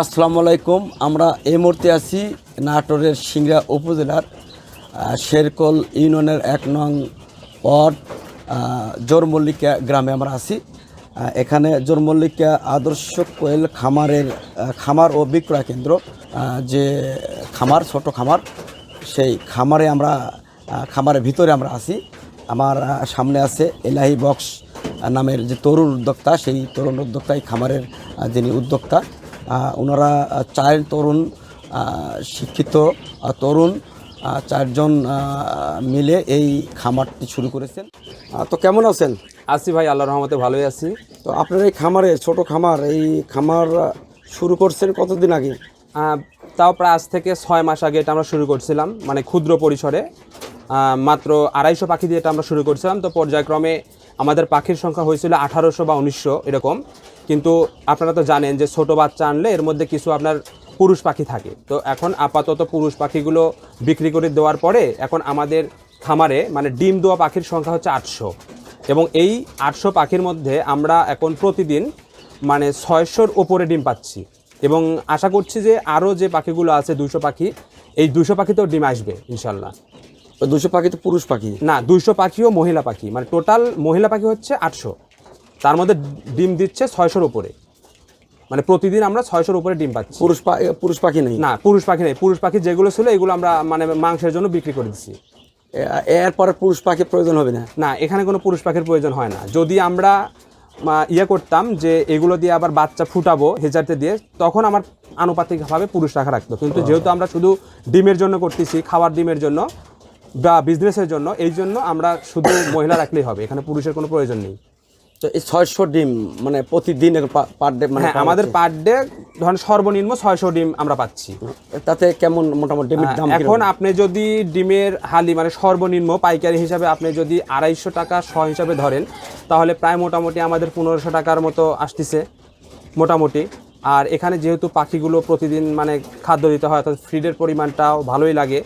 আসসালামু আলাইকুম। আমরা এই মুহূর্তে আছি নাটোরের সিংড়া উপজেলার শেরকল ইউনিয়নের এক নং ওয়ার্ড জোরমল্লিকা গ্রামে আমরা আছি। এখানে জোরমল্লিকা আদর্শ কোয়েল খামারের খামার ও বিক্রয় কেন্দ্র যে খামার, ছোট খামার, সেই খামারে আমরা খামারের ভিতরে আমরা আছি। আমার সামনে আছে এলাহি বক্স নামের যে তরুণ উদ্যোক্তা, সেই তরুণ উদ্যোক্তা এই খামারের যিনি উদ্যোক্তা। ওনারা চার তরুণ শিক্ষিত তরুণ চারজন মিলে এই খামারটি শুরু করেছেন। তো কেমন আছেন? আছি ভাই আল্লাহ রহমতে ভালোই আছি। তো আপনার এই খামারে ছোট খামার এই খামার শুরু করছেন কতদিন আগে? তাও প্রায় আজ থেকে ছয় মাস আগে এটা আমরা শুরু করছিলাম মানে ক্ষুদ্র পরিসরে। মাত্র আড়াইশো পাখি দিয়ে এটা আমরা শুরু করছিলাম। তো পর্যায়ক্রমে আমাদের পাখির সংখ্যা হয়েছিল আঠারোশো বা উনিশশো এরকম। কিন্তু আপনারা তো জানেন যে ছোট বাচ্চা আনলে এর মধ্যে কিছু আপনার পুরুষ পাখি থাকে। তো এখন আপাতত পুরুষ পাখিগুলো বিক্রি করে দেওয়ার পরে এখন আমাদের খামারে মানে ডিম দেওয়া পাখির সংখ্যা হচ্ছে আটশো। এবং এই আটশো পাখির মধ্যে আমরা এখন প্রতিদিন মানে ছয়শোর ওপরে ডিম পাচ্ছি। এবং আশা করছি যে আরও যে পাখিগুলো আছে দুশো পাখি এই দুশো পাখিতেও ডিম আসবে ইনশাল্লাহ। দুশো পাখি তো পুরুষ পাখি? না দুইশো পাখিও মহিলা পাখি। মানে টোটাল মহিলা পাখি হচ্ছে আটশো। তার মধ্যে ডিম দিচ্ছে ছয়শোর উপরে। মানে প্রতিদিন আমরা ছয়শোর উপরে ডিম পাচ্ছি। পুরুষ পুরুষ পাখি নেই? না পুরুষ পাখি নেই। পুরুষ পাখি যেগুলো ছিল এগুলো আমরা মানে মাংসের জন্য বিক্রি করে দিচ্ছি এরপরে পুরুষ পাখির প্রয়োজন হবে না? না এখানে কোনো পুরুষ পাখির প্রয়োজন হয় না। যদি আমরা ইয়ে করতাম যে এগুলো দিয়ে আবার বাচ্চা ফুটাবো হেজারতে দিয়ে তখন আমার আনুপাতিকভাবে পুরুষ রাখা রাখতো। কিন্তু যেহেতু আমরা শুধু ডিমের জন্য করতেছি খাওয়ার ডিমের জন্য বা বিজনেসের জন্য এই জন্য আমরা শুধু মহিলা রাখলেই হবে। এখানে পুরুষের কোনো প্রয়োজন নেই। তো এই ছয়শো ডিম মানে প্রতিদিন পার ডে মানে হ্যাঁ আমাদের পার ডে ধরেন সর্বনিম্ন ছয়শো ডিম আমরা পাচ্ছি। তাতে কেমন মোটামুটি ডিমের দাম এখন আপনি যদি ডিমের হালি মানে সর্বনিম্ন পাইকারি হিসাবে আপনি যদি আড়াইশো টাকা শ হিসাবে ধরেন তাহলে প্রায় মোটামুটি আমাদের পনেরোশো টাকার মতো আসতেছে মোটামুটি। আর এখানে যেহেতু পাখিগুলো প্রতিদিন মানে খাদ্য দিতে হয় অর্থাৎ ফিডের পরিমাণটাও ভালোই লাগে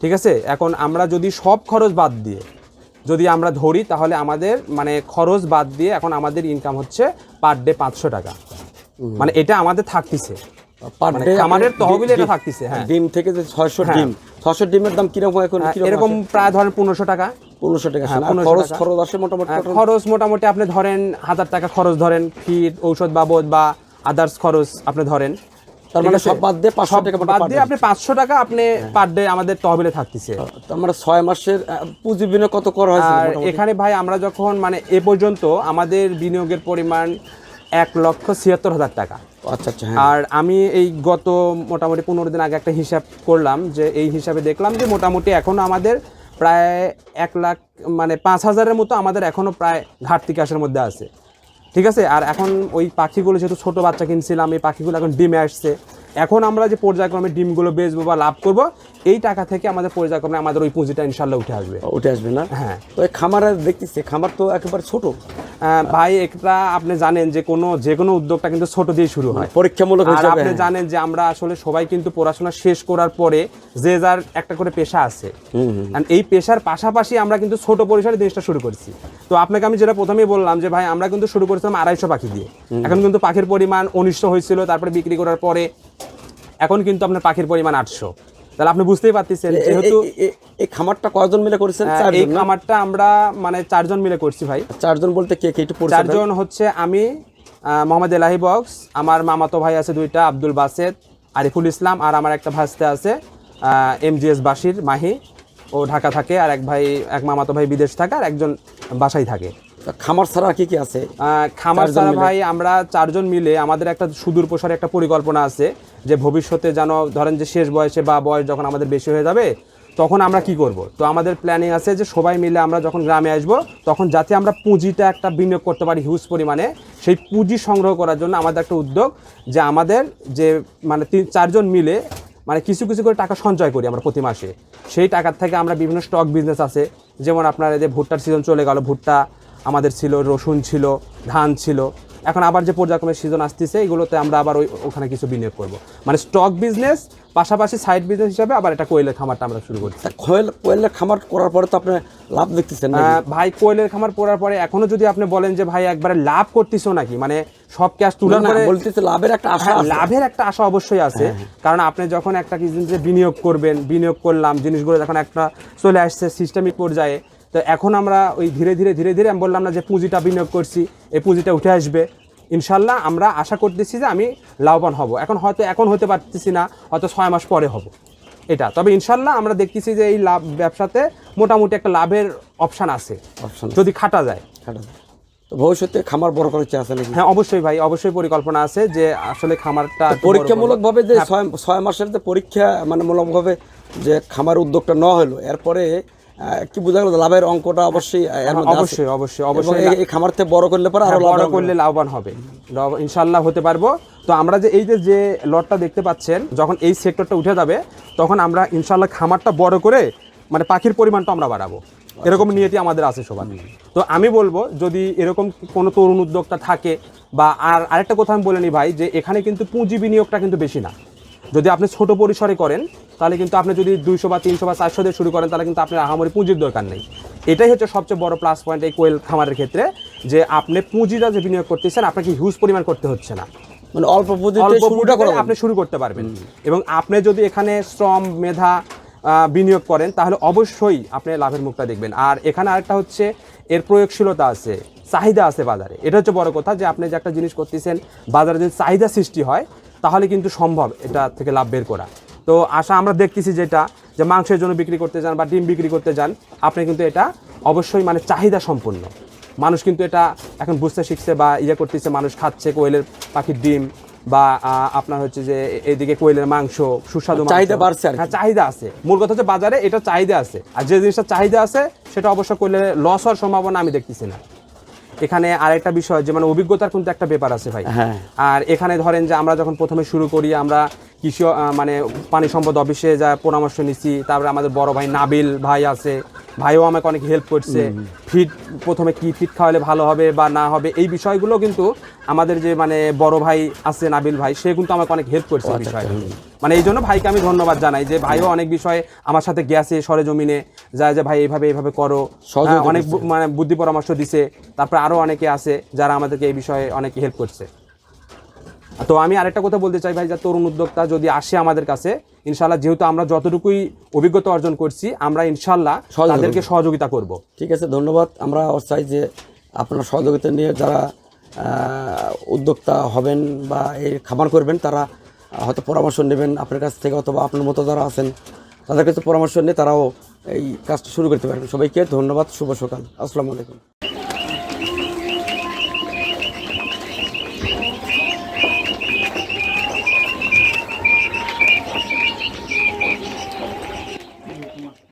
ঠিক আছে? এখন আমরা যদি সব খরচ বাদ দিয়ে যদি আমরা ধরি তাহলে আমাদের মানে খরচ বাদ দিয়ে এখন আমাদের ইনকাম হচ্ছে পার ডে পাঁচশো টাকা। মানে এটা আমাদের থাকতেছে। পার মানে তহবিলে ডিম- এটা থাকতেছে, হ্যাঁ। ডিম থেকে যে ছয়শো হ্যাঁ। ডিম ছয়শো ডিমের দাম কীরকম এখন এরকম প্রায় ধরেন পনেরোশো টাকা। পনেরোশো টাকা হ্যাঁ, খরচ খরচ আসে মোটামুটি খরচ মোটামুটি আপনি ধরেন হাজার টাকা খরচ ধরেন ফিড ঔষধ বাবদ বা আদার্স খরচ আপনি ধরেন। তার মানে সব বাদ দিয়ে পাঁচশো টাকা বাদ দিয়ে আপনি পাঁচশো টাকা আপনি পার ডে আমাদের তহবিলে থাকতেছে। তার মানে ছয় মাসের পুঁজি বিনিয়োগ কত করা হয়েছে আর এখানে ভাই আমরা যখন মানে এ পর্যন্ত আমাদের বিনিয়োগের পরিমাণ এক লক্ষ ছিয়াত্তর হাজার টাকা। আচ্ছা আচ্ছা হ্যাঁ। আর আমি এই গত মোটামুটি পনেরো দিন আগে একটা হিসাব করলাম যে এই হিসাবে দেখলাম যে মোটামুটি এখনও আমাদের প্রায় এক লাখ মানে পাঁচ হাজারের মতো আমাদের এখনও প্রায় ঘাটতি ক্যাশের মধ্যে আছে। ঠিক আছে? আর এখন ওই পাখিগুলো যেহেতু ছোট বাচ্চা কিনছিলাম এই পাখিগুলো এখন ডিমে আসছে। এখন আমরা যে পর্যায়ক্রমে ডিমগুলো বেচবো বা লাভ করব এই টাকা থেকে আমাদের পর্যায়ক্রমে আমাদের ওই পুঁজিটা ইনশাল্লাহ উঠে আসবে। উঠে আসবে না? হ্যাঁ। ওই খামার দেখতেছে খামার তো একেবারে ছোট। ভাই একটা আপনি জানেন যে কোনো যে কোনো উদ্যোগটা কিন্তু ছোট দিয়ে শুরু হয়। পরীক্ষামূলক আর আপনি। জানেন যে আমরা আসলে সবাই কিন্তু পড়াশোনা শেষ করার পরে যে যার একটা করে পেশা আছে। এই পেশার পাশাপাশি আমরা কিন্তু ছোট পরিসরে জিনিসটা শুরু করছি। তো আপনাকে আমি যেটা প্রথমেই বললাম যে ভাই আমরা কিন্তু শুরু করেছিলাম আড়াইশো পাখি দিয়ে। এখন কিন্তু পাখির পরিমাণ উনিশশো হয়েছিল তারপরে বিক্রি করার পরে এখন কিন্তু আপনার পাখির পরিমাণ আটশো। তাহলে আপনি বুঝতেই পারতেছেন যেহেতু এই খামারটা কয়জন মিলে করেছেন? আহ, এই খামারটা আমরা মানে চারজন মিলে করছি ভাই। চারজন বলতে কে কে একটু চারজন হচ্ছে আমি মোহাম্মদ এলাহি বক্স আমার মামাতো ভাই আছে দুইটা আব্দুল বাসেদ আরিফুল ইসলাম আর আমার একটা ভাস্তে আছে M G S Basir Mahi. ও ঢাকা থাকে আর এক ভাই এক মামাতো ভাই বিদেশ থাকে আর একজন বাসায় থাকে। খামার ছাড়া কি কি আছে? খামার ছাড়া ভাই আমরা চারজন মিলে আমাদের একটা সুদূর প্রসারে একটা পরিকল্পনা আছে যে ভবিষ্যতে যেন ধরেন যে শেষ বয়সে বা বয়স যখন আমাদের বেশি হয়ে যাবে তখন আমরা কি করব? তো আমাদের প্ল্যানিং আছে যে সবাই মিলে আমরা যখন গ্রামে আসব তখন যাতে আমরা পুঁজিটা একটা বিনিয়োগ করতে পারি হিউজ পরিমাণে সেই পুঁজি সংগ্রহ করার জন্য আমাদের একটা উদ্যোগ যে আমাদের যে মানে তিন চারজন মিলে মানে কিছু কিছু করে টাকা সঞ্চয় করি আমরা প্রতি মাসে। সেই টাকার থেকে আমরা বিভিন্ন স্টক বিজনেস আছে যেমন আপনার এই যে ভুট্টার সিজন চলে গেল ভুট্টা আমাদের ছিল রসুন ছিল ধান ছিল। এখন আবার যে পর্যায়ক্রমে সিজন আসতেছে এগুলোতে আমরা আবার ওই ওখানে কিছু বিনিয়োগ করব। মানে স্টক বিজনেস পাশাপাশি সাইড বিজনেস হিসাবে আবার একটা কোয়েলের খামারটা আমরা শুরু করছি। কোয়েল কোয়েলের খামার করার পরে তো আপনি লাভ দেখতেছেন ভাই কোয়েলের খামার পড়ার পরে এখনও যদি আপনি বলেন যে ভাই একবারে লাভ করতেছো নাকি? মানে সব ক্যাশ তুলার পরে বলতেছে লাভের একটা আশা হ্যাঁ, লাভের একটা আশা অবশ্যই আছে। কারণ আপনি যখন একটা জিনিসে বিনিয়োগ করবেন বিনিয়োগ করলাম জিনিসগুলো যখন একটা চলে আসছে সিস্টেমিক পর্যায়ে তো এখন আমরা ওই ধীরে ধীরে ধীরে ধীরে আমি বললাম না যে পুঁজিটা বিনিয়োগ করছি এই পুঁজিটা উঠে আসবে। ইনশাল্লাহ আমরা আশা করতেছি যে আমি লাভবান হব। এখন হয়তো এখন হতে পারতেছি না হয়তো ছয় মাস পরে হব। এটা। তবে ইনশাল্লাহ আমরা দেখতেছি যে এই লাভ ব্যবসাতে মোটামুটি একটা লাভের অপশান আছে। আছে। যদি খাটা যায়। খাটা যায়। তো ভবিষ্যতে খামার বড় করার ইচ্ছা আছে নাকি? হ্যাঁ অবশ্যই ভাই অবশ্যই পরিকল্পনা আছে যে আসলে খামারটা একটু বড় পরীক্ষামূলক করব। ভাবে যে ছয় ছয় মাসের যে পরীক্ষা মানে মূলক ভাবে যে খামার উদ্যোগটা নেওয়া হলো এরপরে কি বোঝা গেল লাভের অঙ্কটা অবশ্যই এর মধ্যে অবশ্যই অবশ্যই অবশ্যই। এই- এই খামার থেকে বড় করলে পরে আরও হ্যাঁ, বড় করলে লাভবান হবে। ইনশাল্লাহ হতে পারব। তো আমরা যে এই যে যে লটটা দেখতে পাচ্ছেন যখন এই সেক্টরটা উঠে যাবে তখন আমরা ইনশাল্লাহ খামারটা বড় করে মানে পাখির পরিমাণটা আমরা বাড়াবো। এরকম নিয়তি আমাদের আছে সবার। তো আমি বলব যদি এরকম কোনো তরুণ উদ্যোক্তা থাকে বা আর আরেকটা কথা আমি বলে নিই ভাই যে এখানে কিন্তু পুঁজি বিনিয়োগটা কিন্তু বেশি না। যদি আপনি ছোট পরিসরে করেন তাহলে কিন্তু আপনি যদি দুইশো বা তিনশো বা চারশো দিয়ে শুরু করেন তাহলে কিন্তু আপনার আহামরি পুঁজির দরকার নেই। এটাই হচ্ছে সবচেয়ে বড় প্লাস পয়েন্ট এই কোয়েল খামারের ক্ষেত্রে যে আপনি পুঁজিটা যে বিনিয়োগ করতেছেন আপনাকে হিউজ পরিমাণ করতে হচ্ছে না। মানে অল্প পুঁজিতে শুরুটা পুঁজিতে আপনি শুরু করতে পারবেন। এবং আপনি যদি এখানে শ্রম মেধা বিনিয়োগ করেন তাহলে অবশ্যই আপনি লাভের মুখটা দেখবেন। আর এখানে আরেকটা হচ্ছে এর প্রয়োগশীলতা আছে চাহিদা আছে বাজারে। এটা হচ্ছে বড় কথা যে আপনি যে একটা জিনিস করতেছেন বাজারে যদি চাহিদা সৃষ্টি হয় তাহলে কিন্তু সম্ভব এটা থেকে লাভ বের করা। তো আশা আমরা দেখতেছি যেটা যে মাংসের জন্য বিক্রি করতে যান বা ডিম বিক্রি করতে যান আপনি কিন্তু এটা অবশ্যই মানে চাহিদা সম্পূর্ণ মানুষ কিন্তু এটা এখন বুঝতে শিখছে বা ইয়ে করতেছে মানুষ খাচ্ছে কোয়েলের পাখির ডিম বা আপনার হচ্ছে যে এদিকে কোয়েলের মাংস সুস্বাদু চাহিদা বাড়ছে আর হ্যাঁ চাহিদা আছে। মূল কথা হচ্ছে বাজারে এটা চাহিদা আছে। আর যে জিনিসটা চাহিদা আছে সেটা অবশ্য কোয়েলের লস হওয়ার সম্ভাবনা আমি দেখতেছি না। এখানে আরেকটা বিষয় যে মানে অভিজ্ঞতার কিন্তু একটা ব্যাপার আছে ভাই হ্যাঁ। আর এখানে ধরেন যে আমরা যখন প্রথমে শুরু করি আমরা কৃষি মানে পানি সম্পদ অফিসে যা পরামর্শ নিচ্ছি তারপরে আমাদের বড় ভাই নাবিল ভাই আছে ভাইও আমাকে অনেক হেল্প করছে। ফিড প্রথমে কি ফিড খাওয়ালে ভালো হবে বা না হবে এই বিষয়গুলো কিন্তু আমাদের যে মানে বড় ভাই আছে নাবিল ভাই সে কিন্তু আমাকে অনেক হেল্প করছে এই বিষয়ে। মানে এই জন্য ভাইকে আমি ধন্যবাদ জানাই যে ভাইও অনেক বিষয়ে আমার সাথে গেছে সরেজমিনে যায় যে ভাই এইভাবে এইভাবে করো। হ্যাঁ, অনেক মানে বুদ্ধি পরামর্শ দিছে। তারপরে আরও অনেকে আছে যারা আমাদেরকে এই বিষয়ে অনেক হেল্প করছে। তো আমি আরেকটা কথা বলতে চাই ভাই যে তরুণ উদ্যোক্তা যদি আসে আমাদের কাছে ইনশাল্লাহ যেহেতু আমরা যতটুকুই অভিজ্ঞতা অর্জন করছি আমরা ইনশাল্লাহ তাদেরকে সহযোগিতা করব। ঠিক আছে ধন্যবাদ। আমরা চাই যে আপনার সহযোগিতা নিয়ে যারা উদ্যোক্তা হবেন বা এই খামার করবেন তারা হয়তো পরামর্শ নেবেন আপনার কাছ থেকে অথবা আপনার মতো যারা আছেন তাদের কাছে পরামর্শ নিয়ে তারাও এই কাজটা শুরু করতে পারবেন। সবাইকে ধন্যবাদ শুভ সকাল। আসসালামু আলাইকুম।